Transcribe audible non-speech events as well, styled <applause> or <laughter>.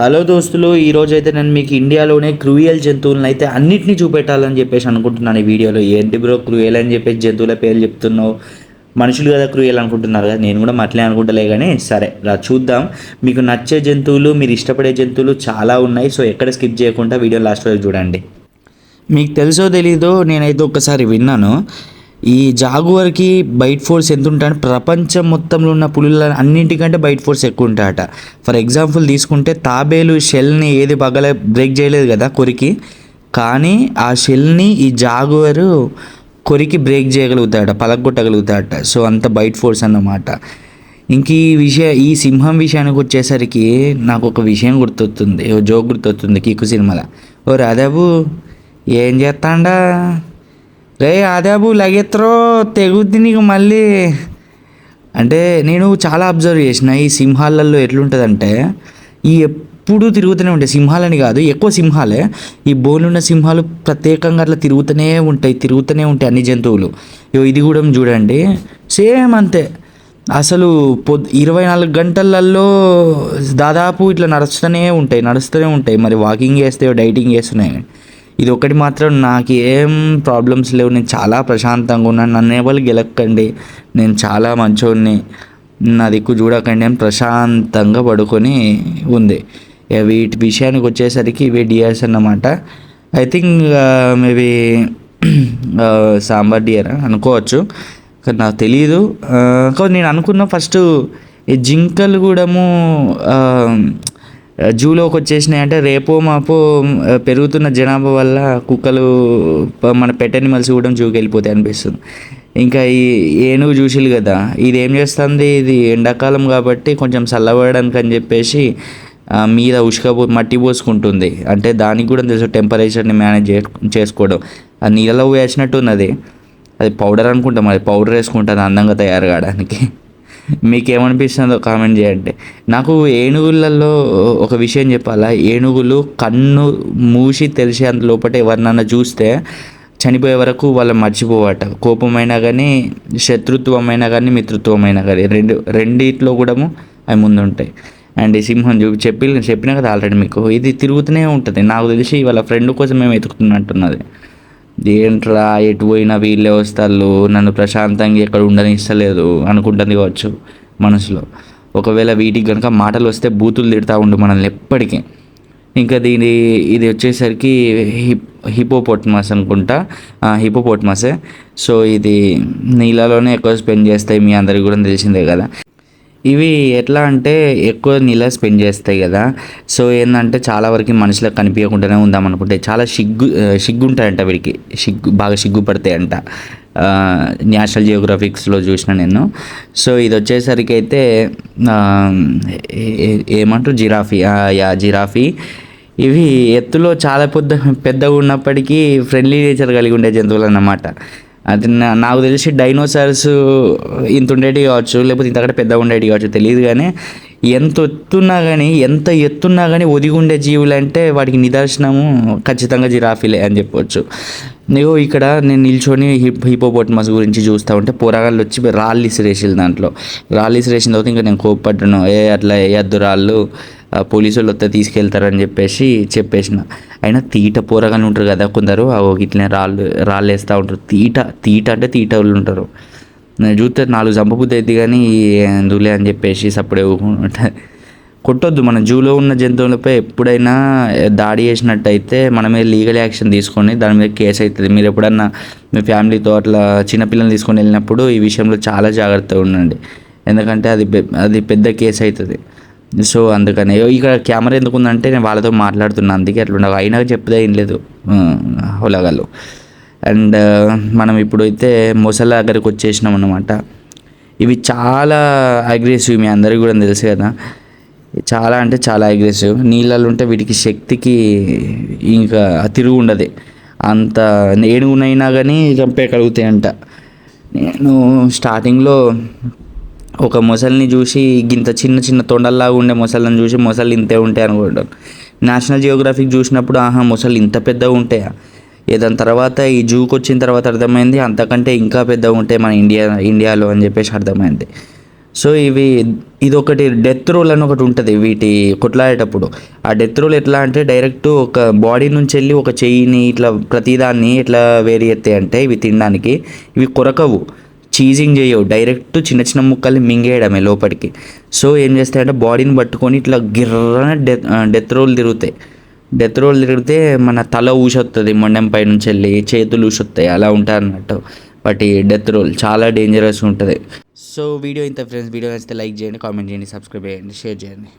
Hello దోస్తులు ఈరోజు అయితే నేను మీకు ఇండియాలోనే క్రూయల్ జంతువులను అయితే అన్నిటినీ చూపెట్టాలని చెప్పేసి అనుకుంటున్నాను ఈ వీడియోలో. ఏంటి బ్రో క్రూయల్ అని చెప్పేసి జంతువుల పేర్లు చెప్తున్నావు? మనుషులు కదా క్రూయల్ అనుకుంటున్నారు కదా? నేను కూడా అట్లే అనుకుంటలే కానీ సరే రా చూద్దాం. మీకు నచ్చే జంతువులు మీరు ఇష్టపడే జంతువులు చాలా ఉన్నాయి. సో ఎక్కడ స్కిప్ చేయకుండా వీడియో లాస్ట్ వరకు చూడండి. మీకు తెలుసో తెలీదో నేనైతే ఒక్కసారి విన్నాను. ఈ జాగువర్కి బైట్ ఫోర్స్ ఎంత ఉంటాయంటే ప్రపంచం మొత్తంలో ఉన్న పులుల అన్నింటికంటే బైట్ ఫోర్స్ ఎక్కువ ఉంటాయట ఫర్ ఎగ్జాంపుల్ తీసుకుంటే తాబేలు షెల్ని ఏది పగల బ్రేక్ చేయలేదు కదా కొరికి కానీ ఆ షెల్ని ఈ జాగువరు కొరికి బ్రేక్ చేయగలుగుతాడట పలగొట్టగలుగుతాడట సో అంత బైట్ ఫోర్స్ అన్నమాట. ఇంక ఈ విషయ ఈ సింహం విషయానికి వచ్చేసరికి నాకు ఒక విషయం గుర్తొస్తుంది ఓ జోక్ గుర్తొస్తుంది కిక్కు సినిమాలో. ఓ రాధాబు ఏం చేస్తాండా? రే ఆదాబు లగెత్రో తెగుద్ది నీకు మళ్ళీ. అంటే నేను చాలా అబ్జర్వ్ చేసిన ఈ సింహాలలో ఎట్లుంటుందంటే ఈ ఎప్పుడు తిరుగుతూనే ఉంటాయి సింహాలని కాదు ఎక్కువ సింహాలే. ఈ బోనున్న సింహాలు ప్రత్యేకంగా అట్లా తిరుగుతూనే ఉంటాయి తిరుగుతూనే ఉంటాయి అన్ని జంతువులు. ఇగో ఇది కూడా చూడండి. సేమ్ అంతే. అసలు పొద్ ఇరవై నాలుగు గంటలలో దాదాపు ఇట్లా నడుస్తూనే ఉంటాయి నడుస్తూనే ఉంటాయి. మరి వాకింగ్ చేస్తే డైటింగ్ చేస్తున్నాయి. ఇది ఒకటి మాత్రం నాకు ఏం ప్రాబ్లమ్స్ లేవు. నేను చాలా ప్రశాంతంగా ఉన్నాను. నన్ను ఎవరు గెలక్కండి. నేను చాలా మంచోడిని. నా దిక్కు చూడకండి అని ప్రశాంతంగా పడుకొని ఉంది. వీటి విషయానికి వచ్చేసరికి ఇవి డియర్స్ అన్నమాట. I think maybe sambar deer అనుకోవచ్చు. కానీ నాకు తెలియదు uh, కానీ నేను అనుకున్న ఫస్ట్ ఈ జింకలు కూడాము uh, జూలోకి వచ్చేసినాయి అంటే రేపో మాపో పెరుగుతున్న జనాభా వల్ల కుక్కలు మన పెట్ అనిమల్స్ కూడా జూకి వెళ్ళిపోతాయి అనిపిస్తుంది. ఇంకా ఈ ఏనుగు చూసిలు కదా ఇది ఏం చేస్తుంది? ఇది ఎండాకాలం కాబట్టి కొంచెం చల్లబడడానికి అని చెప్పేసి మీద ఉష్క మట్టి పోసుకుంటుంది. అంటే దానికి కూడా తెలుసు టెంపరేచర్ని మేనేజ్ చేసుకోవడం. అది నీళ్ళలో వేసినట్టు ఉన్నది అది పౌడర్ అనుకుంటాం అది పౌడర్ వేసుకుంటుంది అందంగా తయారు కావడానికి. మీకు ఏమనిపిస్తుందో కామెంట్ చేయండి. నాకు ఏనుగులలో ఒక విషయం చెప్పాలా? ఏనుగులు కన్ను మూసి తెలిసేంత లోపల ఎవరినన్నా చూస్తే చనిపోయే వరకు వాళ్ళు మర్చిపోవట. కోపమైనా కానీ శత్రుత్వమైనా కానీ మిత్రుత్వమైనా కానీ రెండు రెండిట్లో కూడా అవి ముందుంటాయి. అండ్ ఈ సింహం చూపి చెప్పి చెప్పిన కదా ఆల్రెడీ మీకు. ఇది తిరుగుతూనే ఉంటుంది. నాకు తెలిసి వాళ్ళ ఫ్రెండ్ కోసం మేము వెతుకుతున్నట్టున్నది. ఏంట్రా ఎటు పోయినా వీళ్ళే వస్తారు నన్ను ప్రశాంతంగా ఎక్కడ ఉండనిస్తలేదు అనుకుంటుంది కావచ్చు మనసులో. ఒకవేళ వీటికి కనుక మాటలు వస్తే బూతులు తిడతా ఉండు మనల్ని ఎప్పటికీ. ఇంకా దీని ఇది వచ్చేసరికి హిప్ హిపోపోట్మస్ అనుకుంటా. హిపోపోట్మసే. సో ఇది నీళ్ళలోనే ఎక్కువ స్పెండ్ చేస్తాయి మీ అందరికి కూడా తెలిసిందే కదా. ఇవి ఎట్లా అంటే ఎక్కువ నీళ్ళ స్పెండ్ చేస్తాయి కదా. సో ఏంటంటే చాలా వరకు మనుషులకు కనిపించకుండానే ఉందాం అనుకుంటే చాలా సిగ్గు సిగ్గుంటాయంట వీడికి. సిగ్గు బాగా సిగ్గుపడతాయంట నేషనల్ జియోగ్రఫిక్స్లో చూసిన నేను. సో ఇది వచ్చేసరికి అయితే ఏ- ఏమంటారు? Giraffe yeah giraffe. ఇవి ఎత్తులో చాలా పెద్ద పెద్దగా ఉన్నప్పటికీ ఫ్రెండ్లీ నేచర్ కలిగి ఉండే జంతువులు అన్నమాట అది నా- నాకు తెలిసి డైనోసార్స్ ఇంత ఉండేటి కావచ్చు లేకపోతే ఇంతకంటే పెద్దగా ఉండేటి కావచ్చు తెలియదు కానీ ఎంత ఎత్తున్నా కానీ ఎంత ఎత్తున్నా కానీ ఒదిగి ఉండే జీవులు అంటే వాటికి నిదర్శనము ఖచ్చితంగా జిరాఫీలే అని చెప్పవచ్చు నేను ఇక్కడ నేను నిల్చొని హిప్ హిపోపోటమస్ గురించి చూస్తూ ఉంటే పోరాగాళ్ళు వచ్చి రాళ్ళు ఇసిరేసిలు దాంట్లో. రాళ్ళు ఇసిరేసిన తర్వాత ఇంకా నేను కోప్పడ్డాను ఏ అట్లా వేయద్దు రాళ్ళు పోలీసు వాళ్ళు వస్తే తీసుకెళ్తారని చెప్పేసి చెప్పేసిన. అయినా తీట పోరగానే ఉంటారు కదా కొందరు ఇట్లా ఇట్లనే రాళ్ళు రాళ్ళు వేస్తూ ఉంటారు. తీట తీట అంటే తీట వాళ్ళు ఉంటారు. నేను చూస్తే నాలుగు చంపబుద్ధి అయితే కానీ ఎందులే అని చెప్పేసి సప్పుడే <laughs> కొట్టొద్దు. మన జూలో ఉన్న జంతువులపై ఎప్పుడైనా దాడి చేసినట్టయితే మనమే లీగల్ యాక్షన్ తీసుకొని దాని మీద కేసు అవుతుంది మీరు ఎప్పుడన్నా మీ ఫ్యామిలీతో అట్లా చిన్నపిల్లల్ని తీసుకొని వెళ్ళినప్పుడు ఈ విషయంలో చాలా జాగ్రత్తగా ఉండండి. ఎందుకంటే అది పె- అది పెద్ద కేసు అవుతుంది సో అందుకని ఇక్కడ కెమెరా ఎందుకు ఉందంటే నేను వాళ్ళతో మాట్లాడుతున్నాను అందుకే అట్లా అయినా చెప్పదే ఏం లేదు. హోలగాళ్ళు అండ్ మనం ఇప్పుడైతే మొసళ్ళ దగ్గరికి వచ్చేసినాం అనమాట ఇవి చాలా అగ్రెసివ్ మీ అందరికీ కూడా తెలుసు కదా. చాలా అంటే చాలా అగ్రెసివ్ నీళ్ళలో ఉంటే వీటికి శక్తికి ఇంకా తిరుగు ఉండదు. అంత ఏనుగునైనా కానీ చంపేయగలుగుతాయంట. నేను స్టార్టింగ్లో ఒక మొసలిని చూసి ఇంత చిన్న చిన్న తొండల్లాగా ఉండే మొసళ్ళని చూసి మొసళ్ళు ఇంతే ఉంటాయి అనుకుంటాను నేషనల్ జియోగ్రఫిక్ చూసినప్పుడు ఆహా మొసళ్ళు ఇంత పెద్దగా ఉంటాయా? దాని తర్వాత ఈ జూకి వచ్చిన తర్వాత అర్థమైంది అంతకంటే ఇంకా పెద్దగా ఉంటాయి మన ఇండియా ఇండియాలో అని చెప్పేసి అర్థమైంది. సో ఇవి ఇది ఒకటి డెత్ రోల్ అని ఒకటి ఉంటుంది వీటి కొట్లాడేటప్పుడు. ఆ డెత్ రోల్ ఎట్లా అంటే డైరెక్ట్ ఒక బాడీ నుంచి వెళ్ళి ఒక చెయ్యిని ఇట్లా ప్రతిదాన్ని ఎట్లా వేరు చేస్తాయి అంటే ఇవి తినడానికి ఇవి కొరకవు. చీజింగ్ చేయవు. డైరెక్ట్ చిన్న చిన్న ముక్కల్ని మింగేయడమే లోపలికి. సో ఏం చేస్తాయంటే బాడీని పట్టుకొని ఇట్లా గిర్రన డెత్ డెత్ రోల్ తిరుగుతాయి. డెత్ రోల్ తిరిగితే మన తల ఊసొస్తుంది మొండెం పై నుంచి వెళ్ళి చేతులు ఊసొస్తాయి అలా ఉంటాయి అన్నట్టు. ఈ డెత్ రోల్ చాలా డేంజరస్ ఉంటుంది. సో వీడియో ఇంత ఫ్రెండ్స్ వీడియో నచ్చితే లైక్ చేయండి కామెంట్ చేయండి సబ్స్క్రైబ్ చేయండి షేర్ చేయండి.